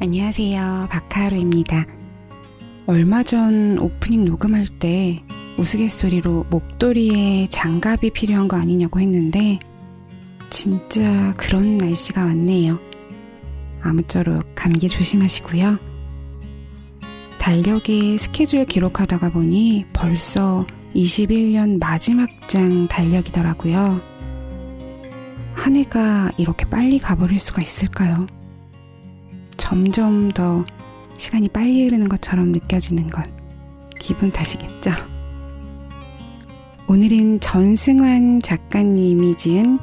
안녕하세요. 박하루입니다. 얼마 전 오프닝 녹음할 때 우스갯소리로 목도리에 장갑이 필요한 거 아니냐고 했는데 진짜 그런 날씨가 왔네요. 아무쪼록 감기 조심하시고요. 달력에 스케줄 기록하다가 보니 벌써 21년 마지막 장 달력이더라고요. 한 해가 이렇게 빨리 가버릴 수가 있을까요? 점점 더 시간이 빨리 흐르는 것처럼 느껴지는 건 기분 탓이겠죠? 오늘은 전승환 작가님이 지은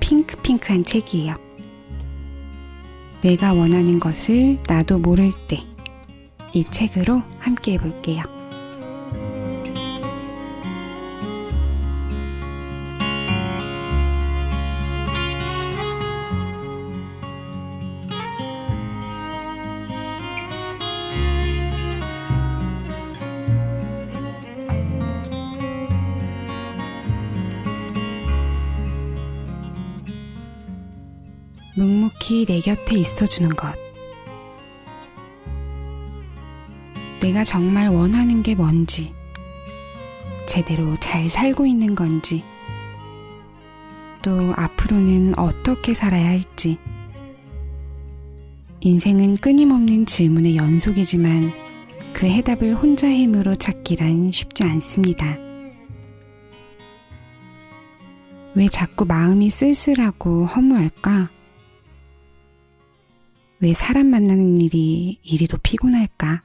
핑크핑크한 책이에요. 내가 원하는 것을 나도 모를 때 이 책으로 함께 해볼게요. 묵묵히 내 곁에 있어주는 것. 내가 정말 원하는 게 뭔지, 제대로 잘 살고 있는 건지, 또 앞으로는 어떻게 살아야 할지. 인생은 끊임없는 질문의 연속이지만 그 해답을 혼자 힘으로 찾기란 쉽지 않습니다. 왜 자꾸 마음이 쓸쓸하고 허무할까? 왜 사람 만나는 일이 이리도 피곤할까?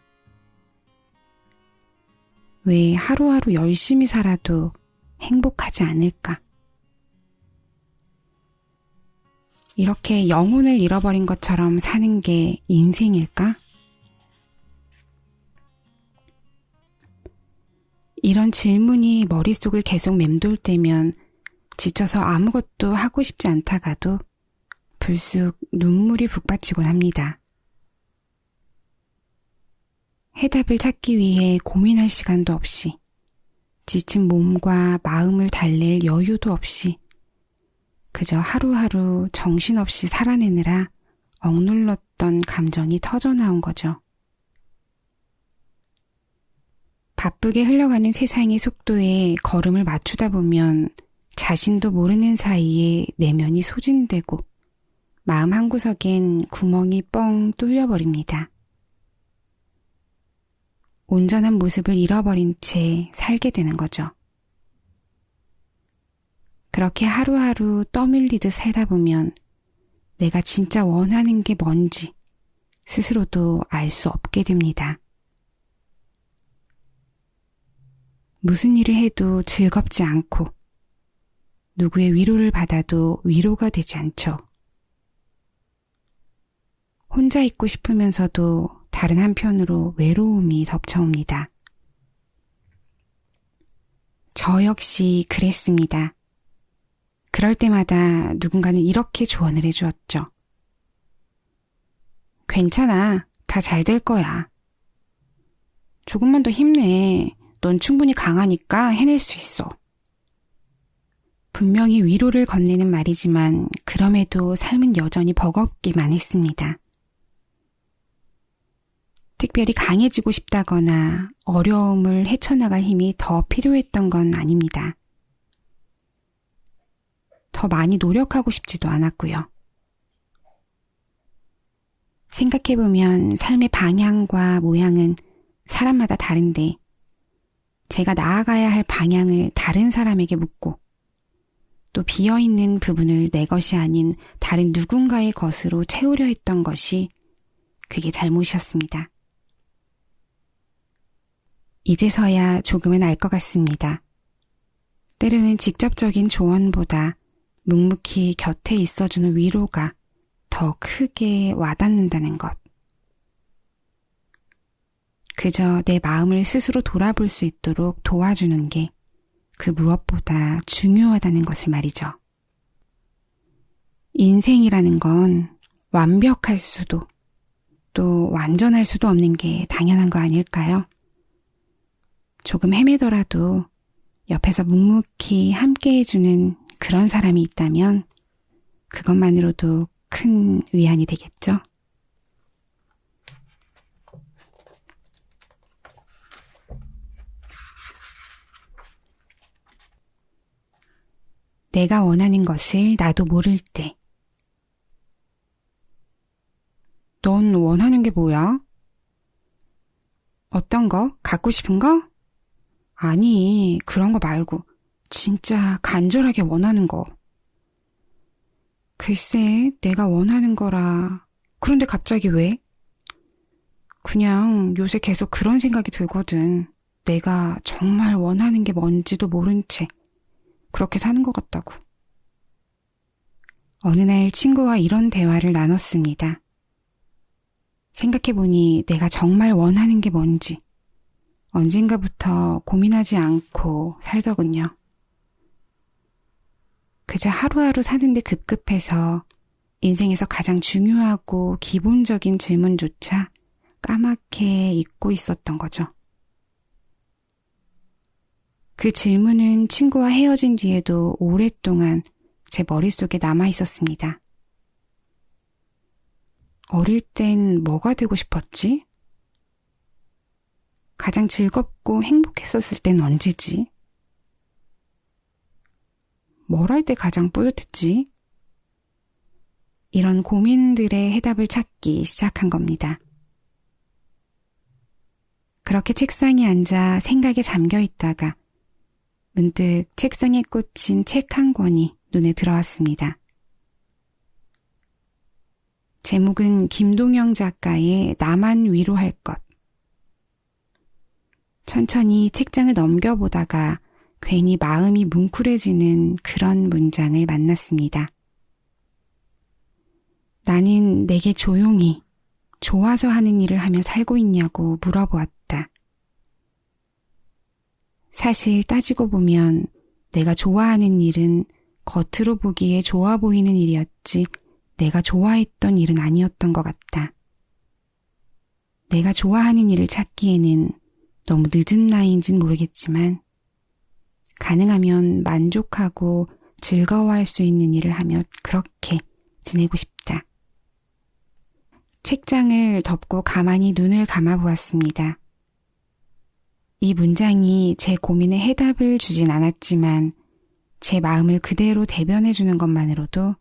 왜 하루하루 열심히 살아도 행복하지 않을까? 이렇게 영혼을 잃어버린 것처럼 사는 게 인생일까? 이런 질문이 머릿속을 계속 맴돌 때면 지쳐서 아무것도 하고 싶지 않다가도 불쑥 눈물이 북받치곤 합니다. 해답을 찾기 위해 고민할 시간도 없이, 지친 몸과 마음을 달랠 여유도 없이, 그저 하루하루 정신없이 살아내느라 억눌렀던 감정이 터져나온 거죠. 바쁘게 흘러가는 세상의 속도에 걸음을 맞추다 보면 자신도 모르는 사이에 내면이 소진되고 마음 한구석엔 구멍이 뻥 뚫려버립니다. 온전한 모습을 잃어버린 채 살게 되는 거죠. 그렇게 하루하루 떠밀리듯 살다 보면 내가 진짜 원하는 게 뭔지 스스로도 알 수 없게 됩니다. 무슨 일을 해도 즐겁지 않고 누구의 위로를 받아도 위로가 되지 않죠. 혼자 있고 싶으면서도 다른 한편으로 외로움이 덮쳐옵니다. 저 역시 그랬습니다. 그럴 때마다 누군가는 이렇게 조언을 해주었죠. 괜찮아. 다 잘 될 거야. 조금만 더 힘내. 넌 충분히 강하니까 해낼 수 있어. 분명히 위로를 건네는 말이지만 그럼에도 삶은 여전히 버겁기만 했습니다. 특별히 강해지고 싶다거나 어려움을 헤쳐나갈 힘이 더 필요했던 건 아닙니다. 더 많이 노력하고 싶지도 않았고요. 생각해보면 삶의 방향과 모양은 사람마다 다른데 제가 나아가야 할 방향을 다른 사람에게 묻고 또 비어있는 부분을 내 것이 아닌 다른 누군가의 것으로 채우려 했던 것이 그게 잘못이었습니다. 이제서야 조금은 알 것 같습니다. 때로는 직접적인 조언보다 묵묵히 곁에 있어주는 위로가 더 크게 와닿는다는 것. 그저 내 마음을 스스로 돌아볼 수 있도록 도와주는 게 그 무엇보다 중요하다는 것을 말이죠. 인생이라는 건 완벽할 수도 또 완전할 수도 없는 게 당연한 거 아닐까요? 조금 헤매더라도 옆에서 묵묵히 함께 해주는 그런 사람이 있다면 그것만으로도 큰 위안이 되겠죠. 내가 원하는 것을 나도 모를 때. 넌 원하는 게 뭐야? 어떤 거? 갖고 싶은 거? 아니, 그런 거 말고, 진짜 간절하게 원하는 거. 글쎄, 내가 원하는 거라. 그런데 갑자기 왜? 그냥 요새 계속 그런 생각이 들거든. 내가 정말 원하는 게 뭔지도 모른 채 그렇게 사는 것 같다고. 어느 날 친구와 이런 대화를 나눴습니다. 생각해보니 내가 정말 원하는 게 뭔지 언젠가부터 고민하지 않고 살더군요. 그저 하루하루 사는데 급급해서 인생에서 가장 중요하고 기본적인 질문조차 까맣게 잊고 있었던 거죠. 그 질문은 친구와 헤어진 뒤에도 오랫동안 제 머릿속에 남아 있었습니다. 어릴 땐 뭐가 되고 싶었지? 가장 즐겁고 행복했었을 땐 언제지? 뭘 할 때 가장 뿌듯했지? 이런 고민들의 해답을 찾기 시작한 겁니다. 그렇게 책상에 앉아 생각에 잠겨 있다가 문득 책상에 꽂힌 책 한 권이 눈에 들어왔습니다. 제목은 김동영 작가의 나만 위로할 것. 천천히 책장을 넘겨보다가 괜히 마음이 뭉클해지는 그런 문장을 만났습니다. 나는 내게 조용히 좋아서 하는 일을 하며 살고 있냐고 물어보았다. 사실 따지고 보면 내가 좋아하는 일은 겉으로 보기에 좋아 보이는 일이었지 내가 좋아했던 일은 아니었던 것 같다. 내가 좋아하는 일을 찾기에는 너무 늦은 나이인진 모르겠지만 가능하면 만족하고 즐거워할 수 있는 일을 하며 그렇게 지내고 싶다. 책장을 덮고 가만히 눈을 감아 보았습니다. 이 문장이 제 고민에 해답을 주진 않았지만 제 마음을 그대로 대변해 주는 것만으로도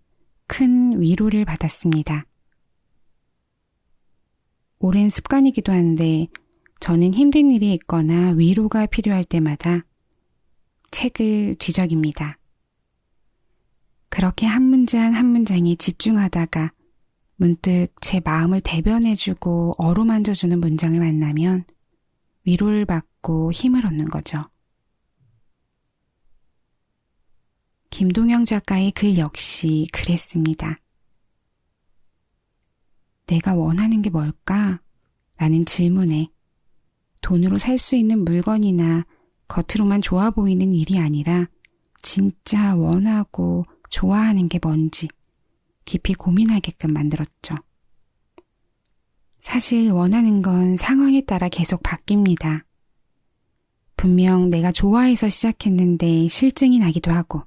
큰 위로를 받았습니다. 오랜 습관이기도 한데 저는 힘든 일이 있거나 위로가 필요할 때마다 책을 뒤적입니다. 그렇게 한 문장 한 문장에 집중하다가 문득 제 마음을 대변해주고 어루만져주는 문장을 만나면 위로를 받고 힘을 얻는 거죠. 김동영 작가의 글 역시 그랬습니다. 내가 원하는 게 뭘까? 라는 질문에 돈으로 살 수 있는 물건이나 겉으로만 좋아 보이는 일이 아니라 진짜 원하고 좋아하는 게 뭔지 깊이 고민하게끔 만들었죠. 사실 원하는 건 상황에 따라 계속 바뀝니다. 분명 내가 좋아해서 시작했는데 실증이 나기도 하고,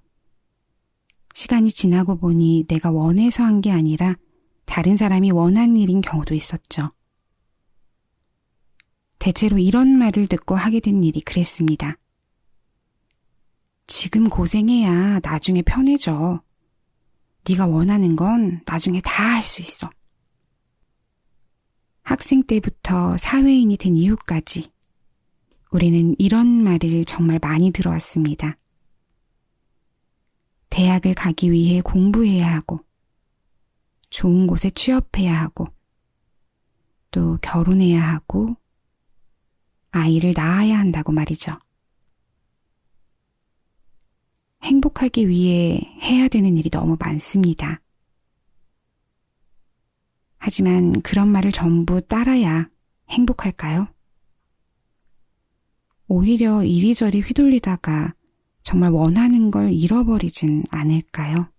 시간이 지나고 보니 내가 원해서 한 게 아니라 다른 사람이 원한 일인 경우도 있었죠. 대체로 이런 말을 듣고 하게 된 일이 그랬습니다. 지금 고생해야 나중에 편해져. 네가 원하는 건 나중에 다 할 수 있어. 학생 때부터 사회인이 된 이후까지 우리는 이런 말을 정말 많이 들어왔습니다. 대학을 가기 위해 공부해야 하고, 좋은 곳에 취업해야 하고, 또 결혼해야 하고, 아이를 낳아야 한다고 말이죠. 행복하기 위해 해야 되는 일이 너무 많습니다. 하지만 그런 말을 전부 따라야 행복할까요? 오히려 이리저리 휘둘리다가 정말 원하는 걸 잃어버리진 않을까요?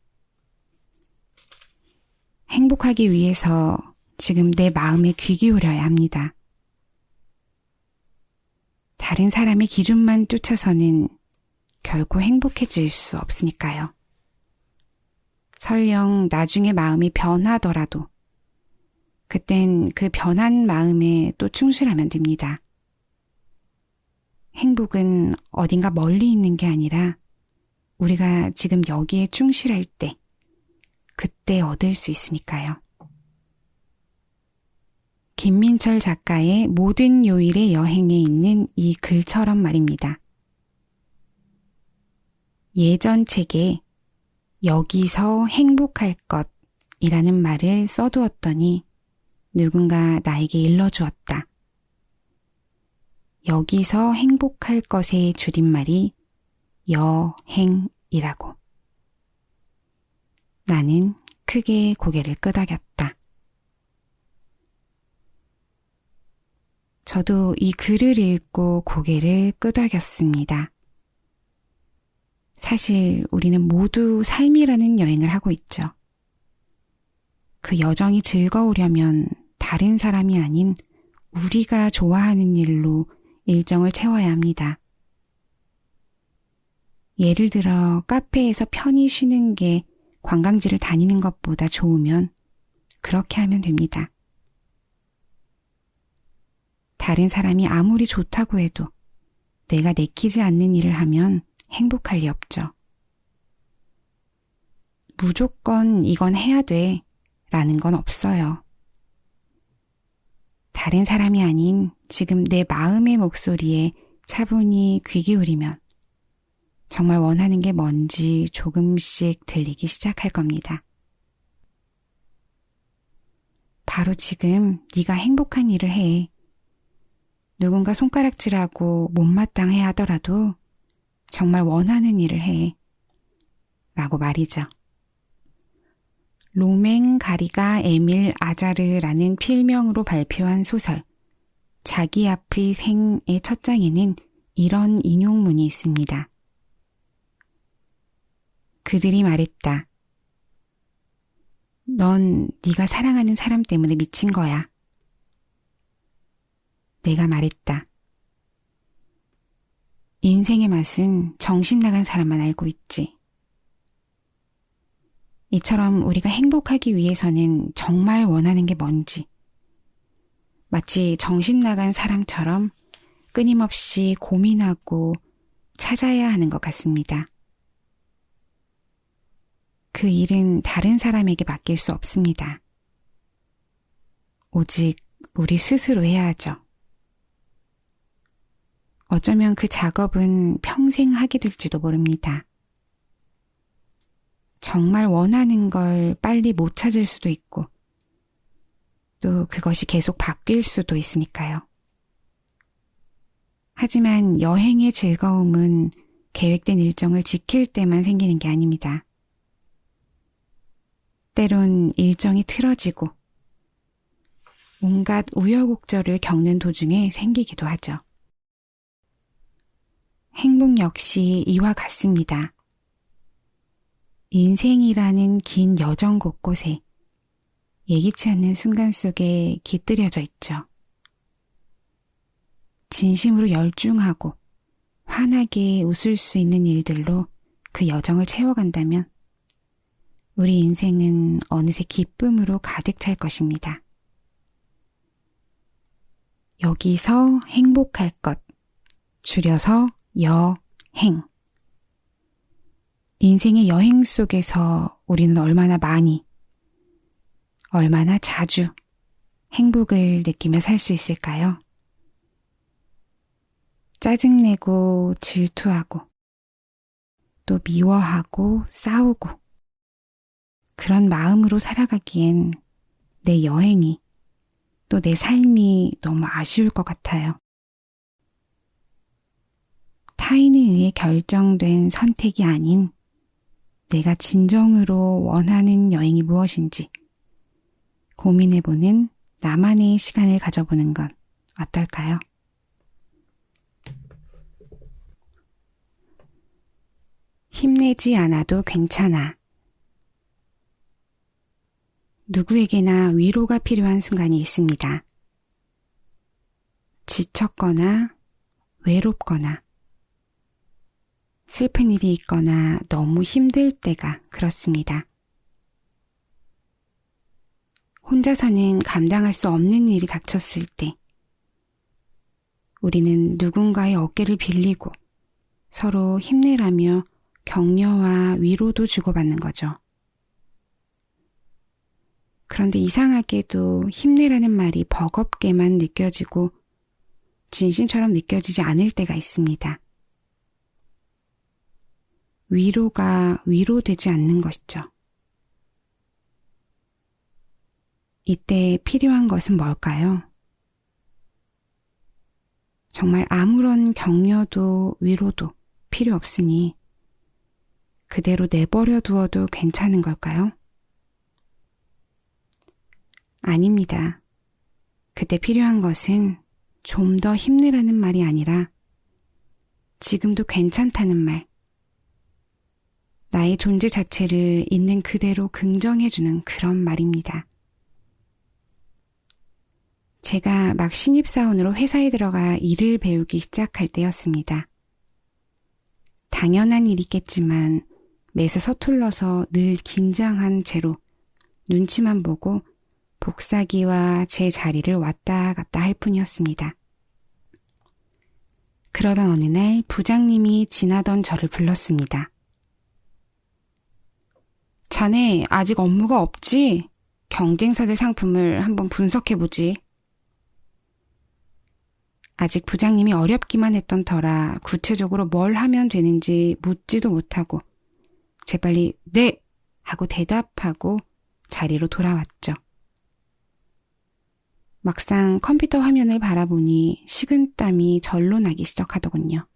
행복하기 위해서 지금 내 마음에 귀 기울여야 합니다. 다른 사람의 기준만 쫓아서는 결코 행복해질 수 없으니까요. 설령 나중에 마음이 변하더라도 그땐 그 변한 마음에 또 충실하면 됩니다. 행복은 어딘가 멀리 있는 게 아니라 우리가 지금 여기에 충실할 때, 그때 얻을 수 있으니까요. 김민철 작가의 모든 요일의 여행에 있는 이 글처럼 말입니다. 예전 책에 여기서 행복할 것이라는 말을 써두었더니 누군가 나에게 일러주었다. 여기서 행복할 것의 줄임말이 여행이라고. 나는 크게 고개를 끄덕였다. 저도 이 글을 읽고 고개를 끄덕였습니다. 사실 우리는 모두 삶이라는 여행을 하고 있죠. 그 여정이 즐거우려면 다른 사람이 아닌 우리가 좋아하는 일로 일정을 채워야 합니다. 예를 들어 카페에서 편히 쉬는 게 관광지를 다니는 것보다 좋으면 그렇게 하면 됩니다. 다른 사람이 아무리 좋다고 해도 내가 내키지 않는 일을 하면 행복할 리 없죠. 무조건 이건 해야 돼 라는 건 없어요. 다른 사람이 아닌 지금 내 마음의 목소리에 차분히 귀 기울이면 정말 원하는 게 뭔지 조금씩 들리기 시작할 겁니다. 바로 지금 네가 행복한 일을 해. 누군가 손가락질하고 못마땅해 하더라도 정말 원하는 일을 해. 라고 말이죠. 로맹 가리가 에밀 아자르라는 필명으로 발표한 소설 자기 앞의 생의 첫 장에는 이런 인용문이 있습니다. 그들이 말했다. 넌 네가 사랑하는 사람 때문에 미친 거야. 내가 말했다. 인생의 맛은 정신 나간 사람만 알고 있지. 이처럼 우리가 행복하기 위해서는 정말 원하는 게 뭔지, 마치 정신 나간 사람처럼 끊임없이 고민하고 찾아야 하는 것 같습니다. 그 일은 다른 사람에게 맡길 수 없습니다. 오직 우리 스스로 해야 하죠. 어쩌면 그 작업은 평생 하게 될지도 모릅니다. 정말 원하는 걸 빨리 못 찾을 수도 있고, 또 그것이 계속 바뀔 수도 있으니까요. 하지만 여행의 즐거움은 계획된 일정을 지킬 때만 생기는 게 아닙니다. 때론 일정이 틀어지고 온갖 우여곡절을 겪는 도중에 생기기도 하죠. 행복 역시 이와 같습니다. 인생이라는 긴 여정 곳곳에 예기치 않는 순간 속에 깃들여져 있죠. 진심으로 열중하고 환하게 웃을 수 있는 일들로 그 여정을 채워간다면 우리 인생은 어느새 기쁨으로 가득 찰 것입니다. 여기서 행복할 것, 줄여서 여행. 인생의 여행 속에서 우리는 얼마나 많이, 얼마나 자주 행복을 느끼며 살 수 있을까요? 짜증내고 질투하고 또 미워하고 싸우고 그런 마음으로 살아가기엔 내 여행이 또 내 삶이 너무 아쉬울 것 같아요. 타인에 의해 결정된 선택이 아닌 내가 진정으로 원하는 여행이 무엇인지 고민해보는 나만의 시간을 가져보는 건 어떨까요? 힘내지 않아도 괜찮아. 누구에게나 위로가 필요한 순간이 있습니다. 지쳤거나 외롭거나 슬픈 일이 있거나 너무 힘들 때가 그렇습니다. 혼자서는 감당할 수 없는 일이 닥쳤을 때 우리는 누군가의 어깨를 빌리고 서로 힘내라며 격려와 위로도 주고받는 거죠. 그런데 이상하게도 힘내라는 말이 버겁게만 느껴지고 진심처럼 느껴지지 않을 때가 있습니다. 위로가 위로되지 않는 것이죠. 이때 필요한 것은 뭘까요? 정말 아무런 격려도 위로도 필요 없으니 그대로 내버려 두어도 괜찮은 걸까요? 아닙니다. 그때 필요한 것은 좀 더 힘내라는 말이 아니라 지금도 괜찮다는 말. 나의 존재 자체를 있는 그대로 긍정해주는 그런 말입니다. 제가 막 신입사원으로 회사에 들어가 일을 배우기 시작할 때였습니다. 당연한 일이겠지만 매사 서툴러서 늘 긴장한 채로 눈치만 보고 복사기와 제 자리를 왔다 갔다 할 뿐이었습니다. 그러던 어느 날 부장님이 지나던 저를 불렀습니다. 자네 아직 업무가 없지? 경쟁사들 상품을 한번 분석해보지. 아직 부장님이 어렵기만 했던 터라 구체적으로 뭘 하면 되는지 묻지도 못하고 재빨리 네! 하고 대답하고 자리로 돌아왔죠. 막상 컴퓨터 화면을 바라보니 식은땀이 절로 나기 시작하더군요.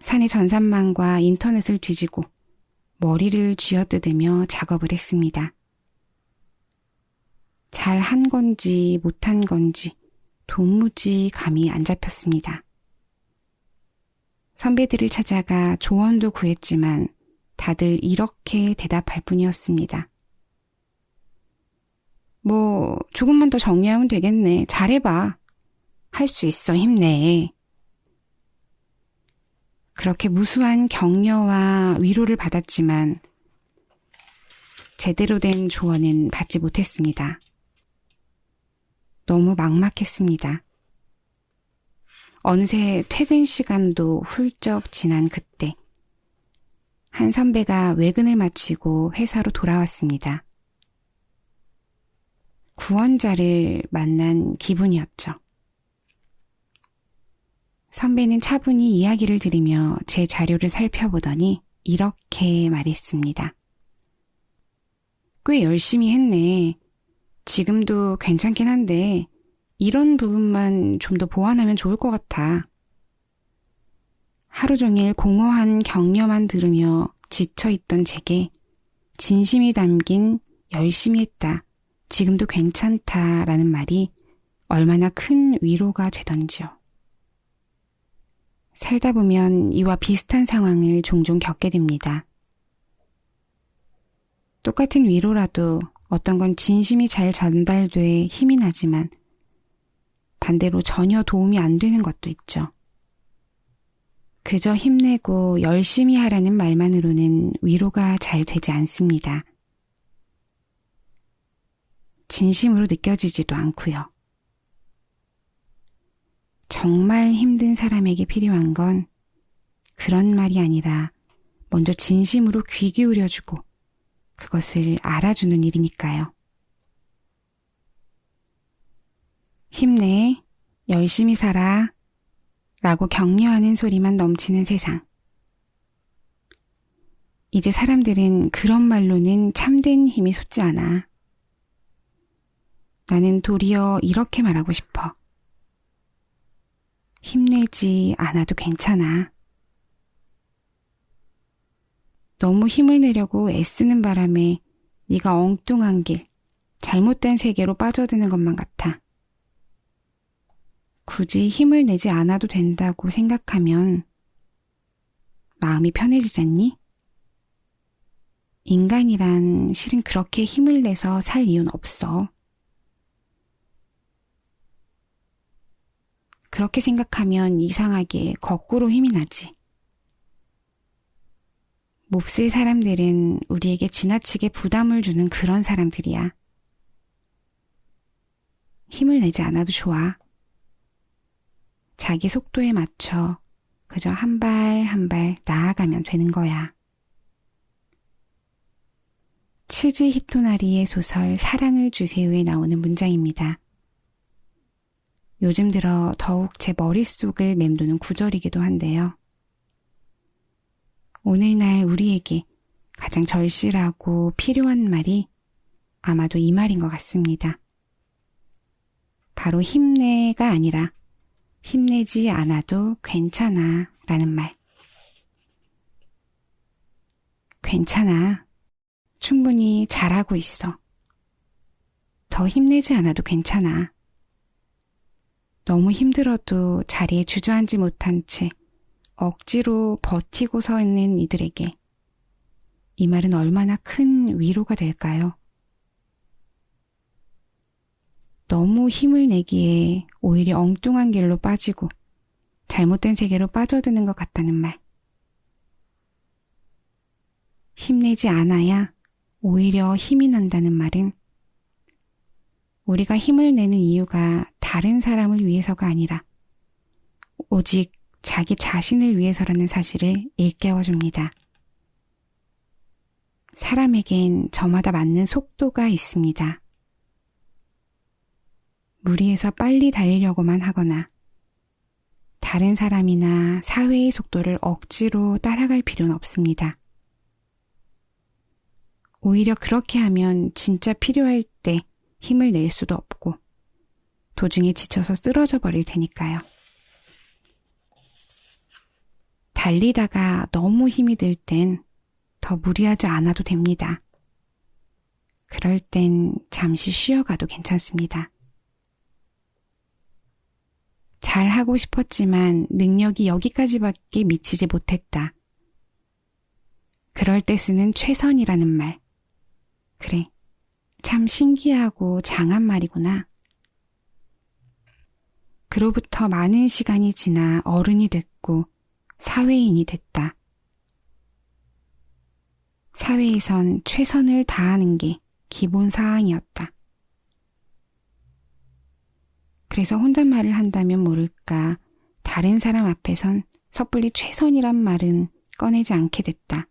산의 전산망과 인터넷을 뒤지고 머리를 쥐어뜯으며 작업을 했습니다. 잘 한 건지 못한 건지 도무지 감이 안 잡혔습니다. 선배들을 찾아가 조언도 구했지만 다들 이렇게 대답할 뿐이었습니다. 뭐, 조금만 더 정리하면 되겠네. 잘해봐. 할 수 있어. 힘내. 그렇게 무수한 격려와 위로를 받았지만 제대로 된 조언은 받지 못했습니다. 너무 막막했습니다. 어느새 퇴근 시간도 훌쩍 지난 그때 한 선배가 외근을 마치고 회사로 돌아왔습니다. 구원자를 만난 기분이었죠. 선배는 차분히 이야기를 들으며 제 자료를 살펴보더니 이렇게 말했습니다. 꽤 열심히 했네. 지금도 괜찮긴 한데 이런 부분만 좀 더 보완하면 좋을 것 같아. 하루 종일 공허한 격려만 들으며 지쳐있던 제게 진심이 담긴 열심히 했다. 지금도 괜찮다 라는 말이 얼마나 큰 위로가 되던지요. 살다 보면 이와 비슷한 상황을 종종 겪게 됩니다. 똑같은 위로라도 어떤 건 진심이 잘 전달돼 힘이 나지만 반대로 전혀 도움이 안 되는 것도 있죠. 그저 힘내고 열심히 하라는 말만으로는 위로가 잘 되지 않습니다. 진심으로 느껴지지도 않고요. 정말 힘든 사람에게 필요한 건 그런 말이 아니라 먼저 진심으로 귀 기울여주고 그것을 알아주는 일이니까요. 힘내, 열심히 살아, 라고 격려하는 소리만 넘치는 세상. 이제 사람들은 그런 말로는 참된 힘이 솟지 않아. 나는 도리어 이렇게 말하고 싶어. 힘내지 않아도 괜찮아. 너무 힘을 내려고 애쓰는 바람에 네가 엉뚱한 길, 잘못된 세계로 빠져드는 것만 같아. 굳이 힘을 내지 않아도 된다고 생각하면 마음이 편해지잖니? 인간이란 실은 그렇게 힘을 내서 살 이유는 없어. 그렇게 생각하면 이상하게 거꾸로 힘이 나지. 몹쓸 사람들은 우리에게 지나치게 부담을 주는 그런 사람들이야. 힘을 내지 않아도 좋아. 자기 속도에 맞춰 그저 한 발 한 발 나아가면 되는 거야. 치즈 히토나리의 소설 사랑을 주세요에 나오는 문장입니다. 요즘 들어 더욱 제 머릿속을 맴도는 구절이기도 한데요. 오늘날 우리에게 가장 절실하고 필요한 말이 아마도 이 말인 것 같습니다. 바로 힘내가 아니라 힘내지 않아도 괜찮아 라는 말. 괜찮아. 충분히 잘하고 있어. 더 힘내지 않아도 괜찮아. 너무 힘들어도 자리에 주저앉지 못한 채 억지로 버티고 서 있는 이들에게 이 말은 얼마나 큰 위로가 될까요? 너무 힘을 내기에 오히려 엉뚱한 길로 빠지고 잘못된 세계로 빠져드는 것 같다는 말. 힘내지 않아야 오히려 힘이 난다는 말은 우리가 힘을 내는 이유가 다른 사람을 위해서가 아니라 오직 자기 자신을 위해서라는 사실을 일깨워 줍니다. 사람에겐 저마다 맞는 속도가 있습니다. 무리해서 빨리 달리려고만 하거나 다른 사람이나 사회의 속도를 억지로 따라갈 필요는 없습니다. 오히려 그렇게 하면 진짜 필요할 때 힘을 낼 수도 없고 도중에 지쳐서 쓰러져 버릴 테니까요. 달리다가 너무 힘이 들 땐 더 무리하지 않아도 됩니다. 그럴 땐 잠시 쉬어가도 괜찮습니다. 잘 하고 싶었지만 능력이 여기까지밖에 미치지 못했다. 그럴 때 쓰는 최선이라는 말. 그래. 참 신기하고 장한 말이구나. 그로부터 많은 시간이 지나 어른이 됐고 사회인이 됐다. 사회에선 최선을 다하는 게 기본 사항이었다. 그래서 혼잣말을 한다면 모를까 다른 사람 앞에선 섣불리 최선이란 말은 꺼내지 않게 됐다.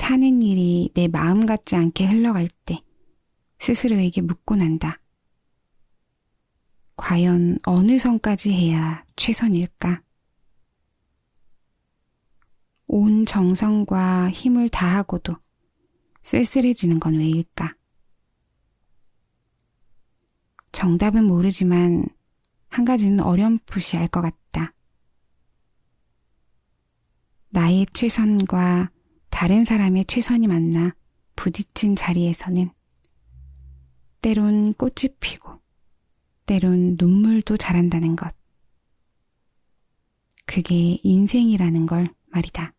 사는 일이 내 마음 같지 않게 흘러갈 때 스스로에게 묻고 난다. 과연 어느 선까지 해야 최선일까? 온 정성과 힘을 다하고도 쓸쓸해지는 건 왜일까? 정답은 모르지만 한 가지는 어렴풋이 알 것 같다. 나의 최선과 다른 사람의 최선이 만나 부딪힌 자리에서는 때론 꽃이 피고 때론 눈물도 자란다는 것. 그게 인생이라는 걸 말이다.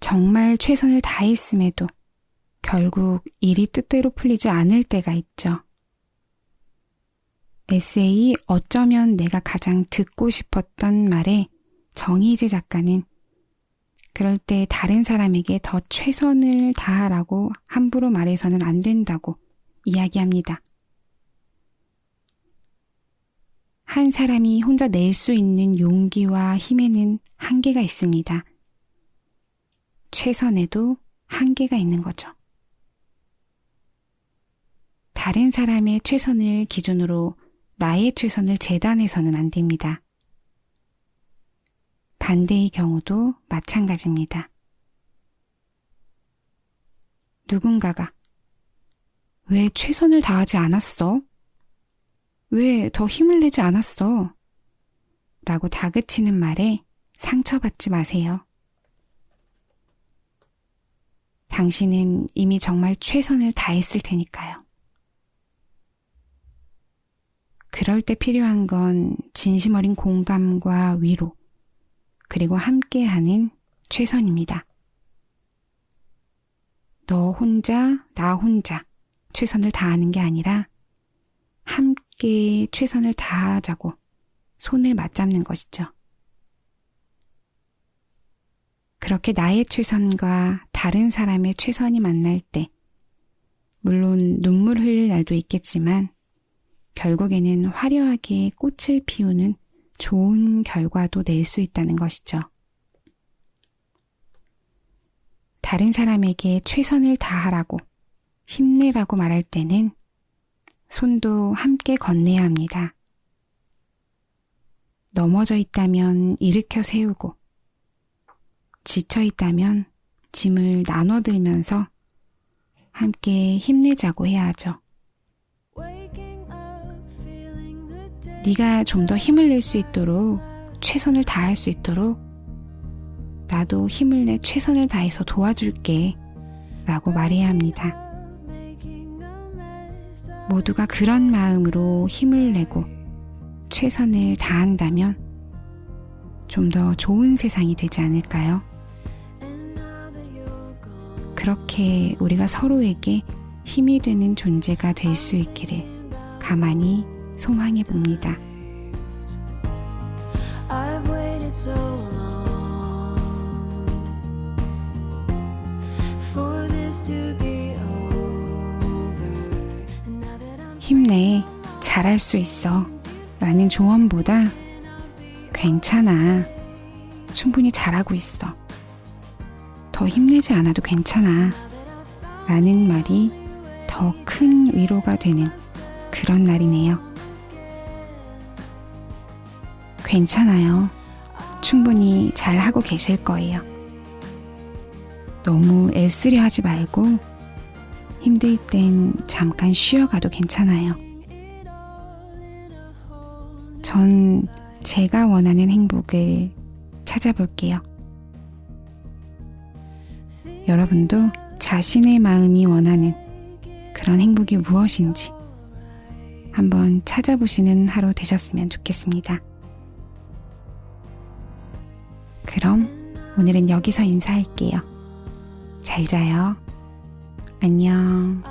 정말 최선을 다했음에도 결국 일이 뜻대로 풀리지 않을 때가 있죠. 에세이 어쩌면 내가 가장 듣고 싶었던 말에 정희재 작가는 그럴 때 다른 사람에게 더 최선을 다하라고 함부로 말해서는 안 된다고 이야기합니다. 한 사람이 혼자 낼 수 있는 용기와 힘에는 한계가 있습니다. 최선에도 한계가 있는 거죠. 다른 사람의 최선을 기준으로 나의 최선을 재단해서는 안 됩니다. 반대의 경우도 마찬가지입니다. 누군가가 왜 최선을 다하지 않았어? 왜 더 힘을 내지 않았어? 라고 다그치는 말에 상처받지 마세요. 당신은 이미 정말 최선을 다했을 테니까요. 그럴 때 필요한 건 진심 어린 공감과 위로, 그리고 함께하는 최선입니다. 너 혼자, 나 혼자 최선을 다하는 게 아니라 함께 최선을 다하자고 손을 맞잡는 것이죠. 그렇게 나의 최선과 다른 사람의 최선이 만날 때, 물론 눈물 흘릴 날도 있겠지만, 결국에는 화려하게 꽃을 피우는 좋은 결과도 낼 수 있다는 것이죠. 다른 사람에게 최선을 다하라고 힘내라고 말할 때는 손도 함께 건네야 합니다. 넘어져 있다면 일으켜 세우고, 지쳐 있다면 짐을 나눠 들면서 함께 힘내자고 해야 하죠. 네가 좀 더 힘을 낼 수 있도록 최선을 다할 수 있도록 나도 힘을 내 최선을 다해서 도와줄게 라고 말해야 합니다. 모두가 그런 마음으로 힘을 내고 최선을 다한다면 좀 더 좋은 세상이 되지 않을까요? 그렇게 우리가 서로에게 힘이 되는 존재가 될 수 있기를 가만히 소망해 봅니다. 힘내, 잘할 수 있어. 라는 조언보다 괜찮아. 충분히 잘하고 있어. 더 힘내지 않아도 괜찮아. 라는 말이 더 큰 위로가 되는 그런 날이네요. 괜찮아요. 충분히 잘 하고 계실 거예요. 너무 애쓰려 하지 말고 힘들 땐 잠깐 쉬어가도 괜찮아요. 전 제가 원하는 행복을 찾아볼게요. 여러분도 자신의 마음이 원하는 그런 행복이 무엇인지 한번 찾아보시는 하루 되셨으면 좋겠습니다. 그럼 오늘은 여기서 인사할게요. 잘 자요. 안녕.